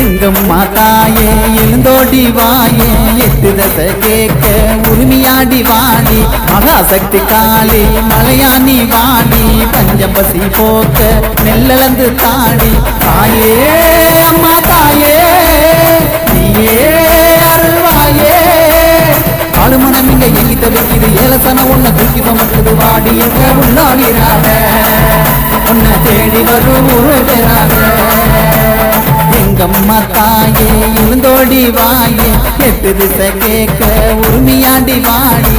எங்கம்மா மாதாயே எழுந்தோடி வாயே எட்டு தசை கேட்க உரிமையாடி வாடி மகாசக்தி காளி மலையாணி வாடி பஞ்சபசி போக்க நெல்லந்து தாடி தாயே அம்மா தாயே நீயே அருள்வாயே. ஆளுமனம் இங்க எங்கி தவிக்குது ஏலசன உன்னை தூக்கி சுமக்குது வாடி. எங்க உள்ளாடிறாத உன்னை தேடி வரும் ஒரு எங்கம்மா தாயே இருந்தோடி வாயே எட்டு திசை கேட்க உரிமையாண்டி வாடி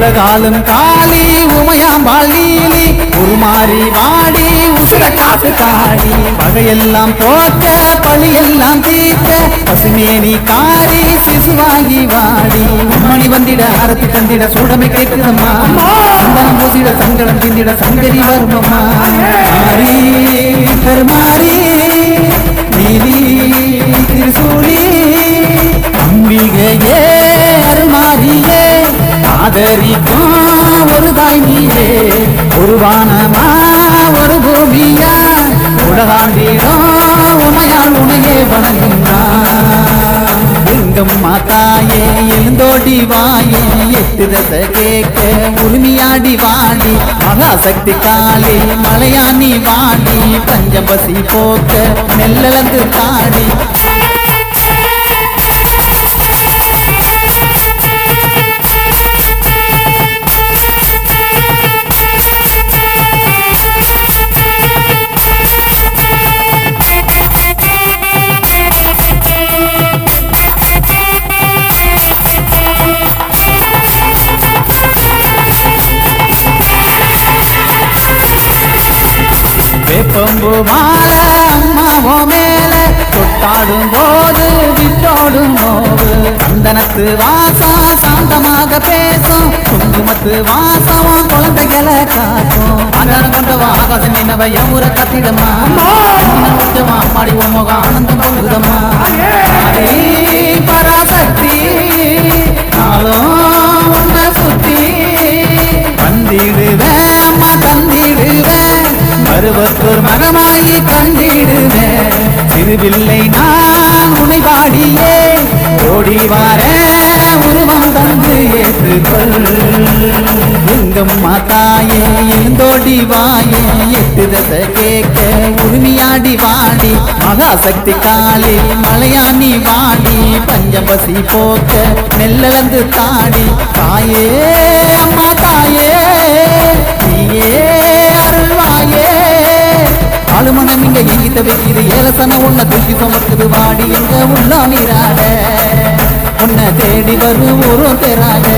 உலகாலும் காளி உமையாம்பாள் நீலி உருமாறி வாடி உசுர காத்து காடி பகையெல்லாம் போக்க பழியெல்லாம் தீர்த்த பசுமேனி காரி சிசுவாகி வாடி. மணி வந்திட ஆரத்தி தந்திட சூடமை கேட்குதம்மா. சந்தனம் பூசிட சங்கடம் திந்திட சங்கரி வருமம்மா. மாறி கருமாறி ஒரு வானமா ஒரு பூமியா உலகாண்டிடும் உமையால் உனையே வணங்குகிறான் எங்கம் மாதாயே எழுந்தோடி வாயே எட்டு தச கேட்க உரிமையாடி வாடி. மகாசக்தி காளி மலையாணி வாடி. பஞ்சபசி போக்க நெல்லந்து தாடி கொம்பு மால அம்மாவோ மேல தொட்டாடும் போது விட்டோடும் போது. சந்தனத்து வாசம் சாந்தமாக பேசும். குங்குமத்து வாசம் குழந்தைகளை காக்கும். ஆதாரம் கொண்டவா ஆகாசம் என்னவ எவ்வளவு கத்திடமா உச்சமா அம்மாடி உன் முகம் பருவத்தூர் மரமாயி தந்திடுவேன் திருவில்லை நான் உனை பாடியே. ஓடி வார உருவம் தந்து ஏற்றுக்கொள் எங்கம் மாத்தாயே எழுந்தோடி வாயே. எட்டு தசை கேட்க உரிமையாடி வாடி. மகாசக்தி காளி மலையாணி வாடி. பஞ்சபசி போக்க நெல்லளந்து தாடி. தாயே அம்மா தாயே ஆளுமனம் இங்க எங்கி தவிக்குது ஏலசன உன்னை தூக்கி சுமக்குது வாடி எங்க உள்ள நீராட? உன்னை தேடி வரும் ஒரு பெறாத